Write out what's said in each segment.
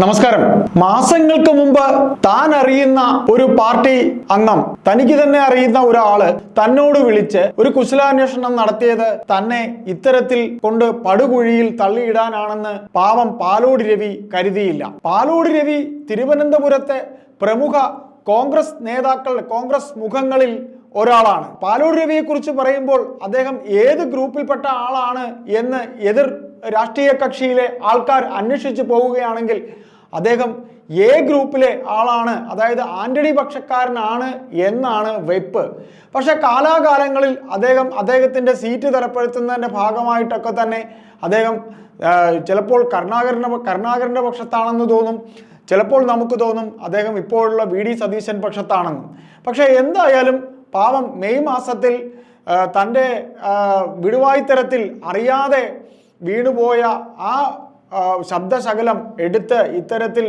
നമസ്കാരം. മാസങ്ങൾക്ക് മുമ്പ് താൻ അറിയുന്ന ഒരു പാർട്ടി അംഗം തനിക്ക് തന്നെ അറിയുന്ന ഒരാൾ തന്നോട് വിളിച്ച് ഒരു കുശലാന്വേഷണം നടത്തിയത് തന്നെ ഇത്തരത്തിൽ കൊണ്ട് പടുകുഴിയിൽ തള്ളിയിടാനാണെന്ന് പാവം പാലോട് രവി കരുതിയില്ല. പാലോട് രവി തിരുവനന്തപുരത്തെ പ്രമുഖ കോൺഗ്രസ് നേതാക്കൾ കോൺഗ്രസ് മുഖങ്ങളിൽ ഒരാളാണ്. പാലോട് രവിയെ കുറിച്ച് പറയുമ്പോൾ അദ്ദേഹം ഏത് ഗ്രൂപ്പിൽപ്പെട്ട ആളാണ് എന്ന് എതിർ രാഷ്ട്രീയ കക്ഷിയിലെ ആൾക്കാർ അന്വേഷിച്ചു പോവുകയാണെങ്കിൽ അദ്ദേഹം എ ഗ്രൂപ്പിലെ ആളാണ്. അതായത് ആന്റണി പക്ഷക്കാരനാണ് എന്നാണ് വെപ്പ്. പക്ഷെ കാലാകാലങ്ങളിൽ അദ്ദേഹം അദ്ദേഹത്തിന്റെ സീറ്റ് തരപ്പെടുത്തുന്നതിന്റെ ഭാഗമായിട്ടൊക്കെ തന്നെ അദ്ദേഹം ചിലപ്പോൾ കരുണാകരന്റെ കരുണാകരന്റെ പക്ഷത്താണെന്ന് തോന്നും. ചിലപ്പോൾ നമുക്ക് തോന്നും അദ്ദേഹം ഇപ്പോഴുള്ള വി ഡി സതീശൻ പക്ഷത്താണെന്നും. പക്ഷേ എന്തായാലും പാവം മെയ് മാസത്തിൽ തന്റെ വിടുവായ്ത്തരത്തിൽ അറിയാതെ വീണുപോയ ആ ശബ്ദശകലം എടുത്ത് ഇത്തരത്തിൽ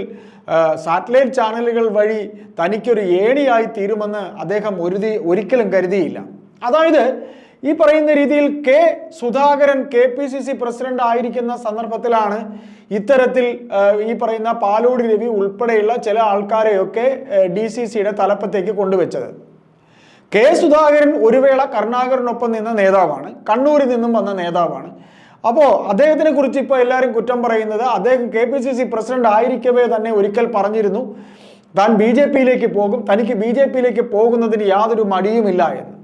സാറ്റലൈറ്റ് ചാനലുകൾ വഴി തനിക്കൊരു ഏണിയായി തീരുമെന്ന് അദ്ദേഹം ഒരുതി ഒരിക്കലും കരുതിയില്ല. അതായത് ഈ പറയുന്ന രീതിയിൽ K Sudhakaran K P C C president ആയിരിക്കുന്ന സന്ദർഭത്തിലാണ് ഇത്തരത്തിൽ ഈ പറയുന്ന പാലോടി രവി ഉൾപ്പെടെയുള്ള ചില ആൾക്കാരെയൊക്കെ ഡി സി സിയുടെ തലപ്പത്തേക്ക് കൊണ്ടുവച്ചത്. കെ സുധാകരൻ ഒരു വേള കരുണാകരനൊപ്പം നിന്ന നേതാവാണ് കണ്ണൂരിൽ നിന്നും വന്ന നേതാവാണ്. അപ്പോൾ അദ്ദേഹത്തിനെ കുറിച്ച് ഇപ്പോൾ എല്ലാവരും കുറ്റം പറയുന്നത് അദ്ദേഹം K P C C president ആയിരിക്കവേ തന്നെ ഒരിക്കൽ പറഞ്ഞിരുന്നു. താൻ ബി ജെ പിയിലേക്ക് പോകും. തനിക്ക് ബി ജെ പിയിലേക്ക് പോകുന്നതിന് യാതൊരു മടിയുമില്ല എന്ന്.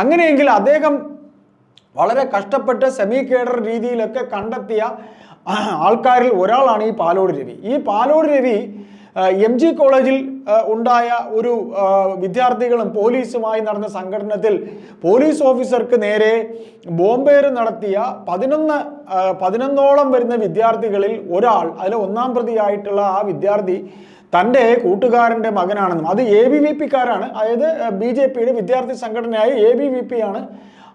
അങ്ങനെയെങ്കിൽ അദ്ദേഹം വളരെ കഷ്ടപ്പെട്ട് സെമി കേഡർ രീതിയിലൊക്കെ കണ്ടെത്തിയ ആൾക്കാരിൽ ഒരാളാണ് ഈ പാലോട് രവി. ഈ പാലോട് രവി എം ജി കോളേജിൽ ഉണ്ടായ ഒരു വിദ്യാർത്ഥികളും പോലീസുമായി നടന്ന സംഘടനത്തിൽ പോലീസ് ഓഫീസർക്ക് നേരെ ബോംബേറ് നടത്തിയ പതിനൊന്ന് പതിനൊന്നോളം വരുന്ന വിദ്യാർത്ഥികളിൽ ഒരാൾ അതിൽ ഒന്നാം പ്രതിയായിട്ടുള്ള ആ വിദ്യാർത്ഥി തന്റെ കൂട്ടുകാരന്റെ മകനാണെന്നും അത് എ ബി വി പിക്കാരാണ് അതായത് ബി ജെ പിയുടെ വിദ്യാർത്ഥി സംഘടനയായ എ ബി വി പി ആണ്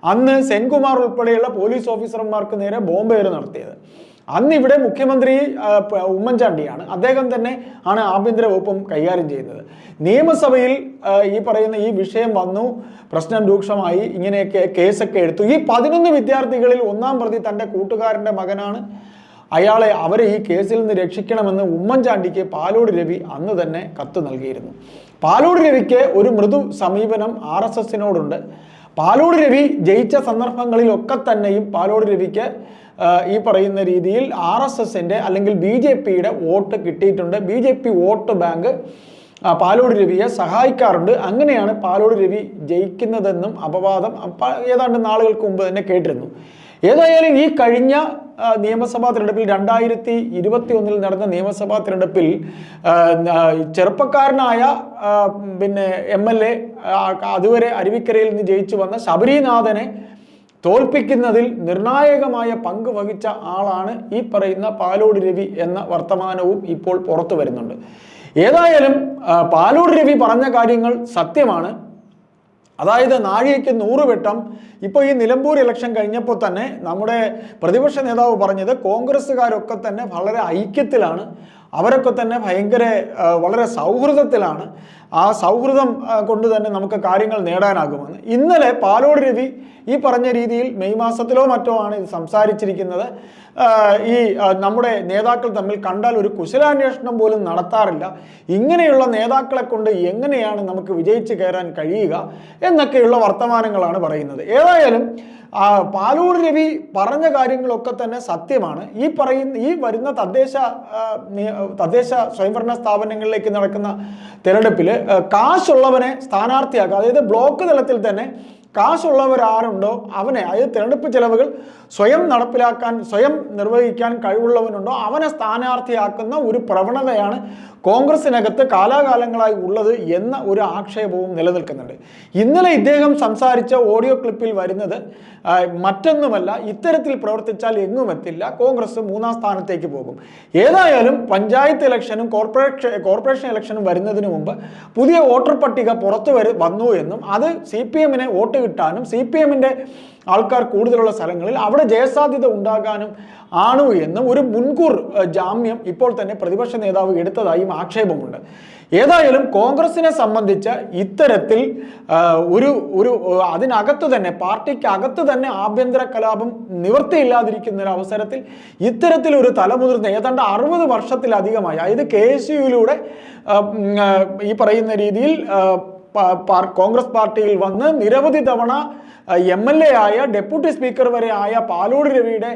അന്ന് സെൻകുമാർ ഉൾപ്പെടെയുള്ള പോലീസ് ഓഫീസർമാർക്ക് നേരെ ബോംബേറ് നടത്തിയത്. അന്ന് ഇവിടെ മുഖ്യമന്ത്രി ഉമ്മൻചാണ്ടിയാണ്. അദ്ദേഹം തന്നെ ആണ് ആഭ്യന്തര വകുപ്പും കൈകാര്യം ചെയ്യുന്നത്. നിയമസഭയിൽ ഈ പറയുന്ന ഈ വിഷയം വന്നു പ്രശ്നം രൂക്ഷമായി ഇങ്ങനെയൊക്കെ കേസൊക്കെ എടുത്തു. ഈ പതിനൊന്ന് വിദ്യാർത്ഥികളിൽ ഒന്നാം പ്രതി തന്റെ കൂട്ടുകാരന്റെ മകനാണ്. അയാളെ അവരെ ഈ കേസിൽ നിന്ന് രക്ഷിക്കണമെന്ന് ഉമ്മൻചാണ്ടിക്ക് പാലോട് രവി അന്ന് തന്നെ കത്ത് നൽകിയിരുന്നു. പാലോട് രവിക്ക് ഒരു മൃദു സമീപനം ആർ എസ് എസിനോടുണ്ട്. പാലോട് രവി ജയിച്ച സന്ദർഭങ്ങളിലൊക്കെ തന്നെയും പാലോട് രവിക്ക് ഈ പറയുന്ന രീതിയിൽ ആർ എസ് എസിന്റെ അല്ലെങ്കിൽ ബി ജെ പിയുടെ വോട്ട് കിട്ടിയിട്ടുണ്ട്. B J P vote bank Palode രവിയെ സഹായിക്കാറുണ്ട്. അങ്ങനെയാണ് പാലോട് രവി ജയിക്കുന്നതെന്നും അപവാദം ഏതാണ്ട് നാളുകൾക്ക് മുമ്പ് തന്നെ കേട്ടിരുന്നു. ഏതായാലും ഈ കഴിഞ്ഞ നിയമസഭാ തിരഞ്ഞെടുപ്പിൽ രണ്ടായിരത്തി ഇരുപത്തി ഒന്നിൽ നടന്ന നിയമസഭാ തിരഞ്ഞെടുപ്പിൽ ചെറുപ്പക്കാരനായ പിന്നെ എം എൽ എ അതുവരെ അരുവിക്കരയിൽ നിന്ന് ജയിച്ചു വന്ന ശബരിനാഥനെ തോൽപ്പിക്കുന്നതിൽ നിർണായകമായ പങ്ക് വഹിച്ച ആളാണ് ഈ പറയുന്ന പാലോട് രവി എന്ന വർത്തമാനവും ഇപ്പോൾ പുറത്തു വരുന്നുണ്ട്. ഏതായാലും പാലോട് രവി പറഞ്ഞ കാര്യങ്ങൾ സത്യമാണ്. അതായത് നാഴികയ്ക്ക് നൂറ് വെട്ടം. ഇപ്പോൾ ഈ നിലമ്പൂർ ഇലക്ഷൻ കഴിഞ്ഞപ്പോൾ തന്നെ നമ്മുടെ പ്രതിപക്ഷ നേതാവ് പറഞ്ഞത് കോൺഗ്രസ്സുകാരൊക്കെ തന്നെ വളരെ ഐക്യത്തിലാണ്. അവരൊക്കെ തന്നെ ഭയങ്കര വളരെ സൗഹൃദത്തിലാണ്. ആ സൗഹൃദം കൊണ്ട് തന്നെ നമുക്ക് കാര്യങ്ങൾ നേടാനാകുമെന്ന്. ഇന്നലെ പാലോട് രവി ഈ പറഞ്ഞ രീതിയിൽ മെയ് മാസത്തിലോ മറ്റോ ആണ് ഇത് സംസാരിച്ചിരിക്കുന്നത്. ഈ നമ്മുടെ നേതാക്കൾ തമ്മിൽ കണ്ടാൽ ഒരു കുശലാന്വേഷണം പോലും നടത്താറില്ല. ഇങ്ങനെയുള്ള നേതാക്കളെ കൊണ്ട് എങ്ങനെയാണ് നമുക്ക് വിജയിച്ച് കയറാൻ കഴിയുക എന്നൊക്കെയുള്ള വർത്തമാനങ്ങളാണ് പറയുന്നത്. ഏതായാലും പാലൂർ രവി പറഞ്ഞ കാര്യങ്ങളൊക്കെ തന്നെ സത്യമാണ്. ഈ പറയുന്ന ഈ വരുന്ന തദ്ദേശ തദ്ദേശ സ്വയംഭരണ സ്ഥാപനങ്ങളിലേക്ക് നടക്കുന്ന തിരഞ്ഞെടുപ്പിൽ കാശുള്ളവനെ സ്ഥാനാർത്ഥിയാക്കുക അതായത് ബ്ലോക്ക് തലത്തിൽ തന്നെ കാശുള്ളവരാരുണ്ടോ? അവനെ അതായത് തിരഞ്ഞെടുപ്പ് ചെലവുകൾ സ്വയം നടപ്പിലാക്കാൻ സ്വയം നിർവഹിക്കാൻ കഴിവുള്ളവനുണ്ടോ? അവനെ സ്ഥാനാർത്ഥിയാക്കുന്ന ഒരു പ്രവണതയാണ് കോൺഗ്രസിനകത്ത് കാലാകാലങ്ങളായി ഉള്ളത് എന്ന ഒരു ആക്ഷേപവും നിലനിൽക്കുന്നുണ്ട്. ഇന്നലെ ഇദ്ദേഹം സംസാരിച്ച ഓഡിയോ ക്ലിപ്പിൽ വരുന്നത് മറ്റൊന്നുമല്ല ഇത്തരത്തിൽ പ്രവർത്തിച്ചാൽ എങ്ങും എത്തില്ല. കോൺഗ്രസ് മൂന്നാം സ്ഥാനത്തേക്ക് പോകും. ഏതായാലും പഞ്ചായത്ത് ഇലക്ഷനും കോർപ്പറേഷൻ കോർപ്പറേഷൻ ഇലക്ഷനും വരുന്നതിന് മുമ്പ് പുതിയ വോട്ടർ പട്ടിക പുറത്തു വന്നു എന്നും അത് സി പി എമ്മിനെ വോട്ട് കിട്ടാനും സി പി എമ്മിന്റെ ആൾക്കാർ കൂടുതലുള്ള സ്ഥലങ്ങളിൽ അവിടെ ജയസാധ്യത ഉണ്ടാകാനും ആണ് എന്നും ഒരു മുൻകൂർ ജാമ്യം ഇപ്പോൾ തന്നെ പ്രതിപക്ഷ നേതാവ് എടുത്തതായും ആക്ഷേപമുണ്ട്. ഏതായാലും കോൺഗ്രസിനെ സംബന്ധിച്ച് ഇത്തരത്തിൽ ഒരു ഒരു അതിനകത്ത് തന്നെ പാർട്ടിക്ക് അകത്ത് തന്നെ ആഭ്യന്തര കലാപം നിവൃത്തിയില്ലാതിരിക്കുന്ന ഒരു അവസരത്തിൽ ഇത്തരത്തിൽ ഒരു തലമുതിർന്ന ഏതാണ്ട് അറുപത് വർഷത്തിലധികമായി അതായത് കെ എസ് യുയിലൂടെ ഈ പറയുന്ന രീതിയിൽ കോൺഗ്രസ് പാർട്ടിയിൽ വന്ന് നിരവധി തവണ എം എൽ എ ആയ ഡെപ്യൂട്ടി സ്പീക്കർ വരെ ആയ പാലോട് രവിയുടെ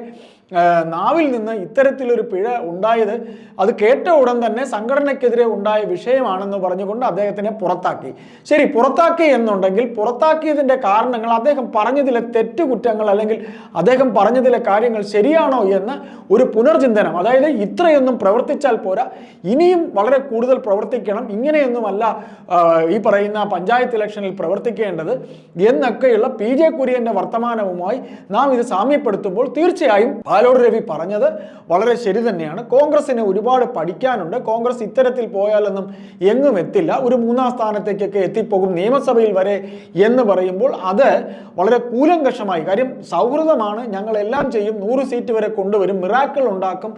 നാവിൽ നിന്ന് ഇത്തരത്തിലൊരു പിഴ ഉണ്ടായത് അത് കേട്ട ഉടൻ തന്നെ സംഘടനയ്ക്കെതിരെ ഉണ്ടായ വിഷയമാണെന്ന് പറഞ്ഞുകൊണ്ട് അദ്ദേഹത്തിനെ പുറത്താക്കി. ശരി പുറത്താക്കി എന്നുണ്ടെങ്കിൽ പുറത്താക്കിയതിന്റെ കാരണങ്ങൾ അദ്ദേഹം പറഞ്ഞതിലെ തെറ്റുകുറ്റങ്ങൾ അല്ലെങ്കിൽ അദ്ദേഹം പറഞ്ഞതിലെ കാര്യങ്ങൾ ശരിയാണോ എന്ന് ഒരു പുനർചിന്തനം അതായത് ഇത്രയൊന്നും പ്രവർത്തിച്ചാൽ പോരാ ഇനിയും വളരെ കൂടുതൽ പ്രവർത്തിക്കണം ഇങ്ങനെയൊന്നുമല്ല ഈ പറയുന്ന പഞ്ചായത്ത് ഇലക്ഷനിൽ പ്രവർത്തിക്കേണ്ടത് എന്നൊക്കെയുള്ള പി ജെ കുര്യന്റെ വർത്തമാനവുമായി നാം ഇത് സാമ്യപ്പെടുത്തുമ്പോൾ തീർച്ചയായും പാലോട് രവി പറഞ്ഞത് വളരെ ശരി തന്നെയാണ്. കോൺഗ്രസിന് ഒരുപാട് പഠിക്കാനുണ്ട്. കോൺഗ്രസ് ഇത്തരത്തിൽ പോയാലൊന്നും എങ്ങും എത്തില്ല. ഒരു മൂന്നാം സ്ഥാനത്തേക്കൊക്കെ എത്തിപ്പോകും നിയമസഭയിൽ വരെ എന്ന് പറയുമ്പോൾ അത് വളരെ കൂലങ്കഷമായി. കാര്യം സൗഹൃദമാണ്. ഞങ്ങളെല്ലാം ചെയ്യും. നൂറ് സീറ്റ് വരെ കൊണ്ടുവരും. മിറാക്കിൾ ഉണ്ടാക്കും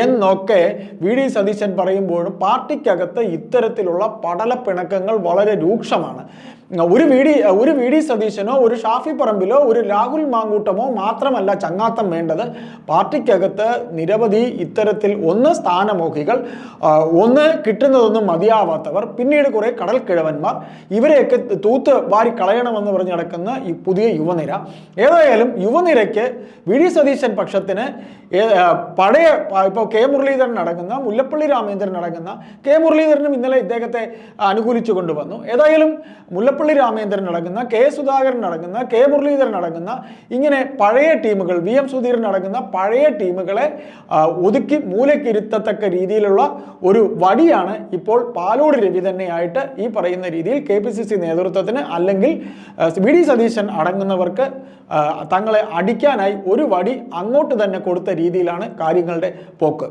എന്നൊക്കെ വി ഡി സതീശൻ പറയുമ്പോഴും പാർട്ടിക്കകത്ത് ഇത്തരത്തിലുള്ള പടലപ്പിണക്കങ്ങൾ വളരെ രൂക്ഷമാണ്. ഒരു വി ഡി ഒരു വി ഡി സതീശനോ ഒരു ഷാഫി പറമ്പിലോ ഒരു രാഹുൽ മാങ്കൂട്ടമോ മാത്രമല്ല ചങ്ങാത്തം വേണ്ടത്. പാർട്ടിക്കകത്ത് നിരവധി ഇത്തരത്തിൽ ഒന്ന് സ്ഥാനമോഹികൾ ഒന്ന് കിട്ടുന്നതൊന്നും മതിയാവാത്തവർ പിന്നീട് കുറെ കടൽ കിഴവന്മാർ ഇവരെയൊക്കെ തൂത്ത് വാരി കളയണമെന്ന് പറഞ്ഞ് നടക്കുന്ന ഈ പുതിയ യുവനിര. ഏതായാലും യുവനിരയ്ക്ക് വി ഡി സതീശൻ പക്ഷത്തിന് പഴയ ഇപ്പോൾ കെ മുരളീധരൻ അടങ്ങുന്ന മുല്ലപ്പള്ളി രാമേന്ദ്രൻ അടങ്ങുന്ന കെ മുരളീധരനും ഇന്നലെ ഇദ്ദേഹത്തെ അനുകൂലിച്ചു കൊണ്ടുവന്നു. ഏതായാലും മുല്ലപ്പള്ളി രാമേന്ദ്രൻ അടങ്ങുന്ന കെ സുധാകരൻ അടങ്ങുന്ന കെ മുരളീധരൻ അടങ്ങുന്ന ഇങ്ങനെ പഴയ ടീമുകൾ വി എം സുധീരൻ അടങ്ങുന്ന പഴയ ടീമുകളെ ഒതുക്കി മൂലക്കിരുത്തത്തക്ക രീതിയിലുള്ള ഒരു വടിയാണ് ഇപ്പോൾ പാലോട് രവി തന്നെയായിട്ട് ഈ പറയുന്ന രീതിയിൽ കെ പി സി സി നേതൃത്വത്തിന് അല്ലെങ്കിൽ വി ഡി സതീശൻ അടങ്ങുന്നവർക്ക് തങ്ങളെ അടിക്കാനായി ഒരു വടി അങ്ങോട്ട് തന്നെ കൊടുത്ത രീതിയിലാണ് കാര്യങ്ങളുടെ പോക്ക്.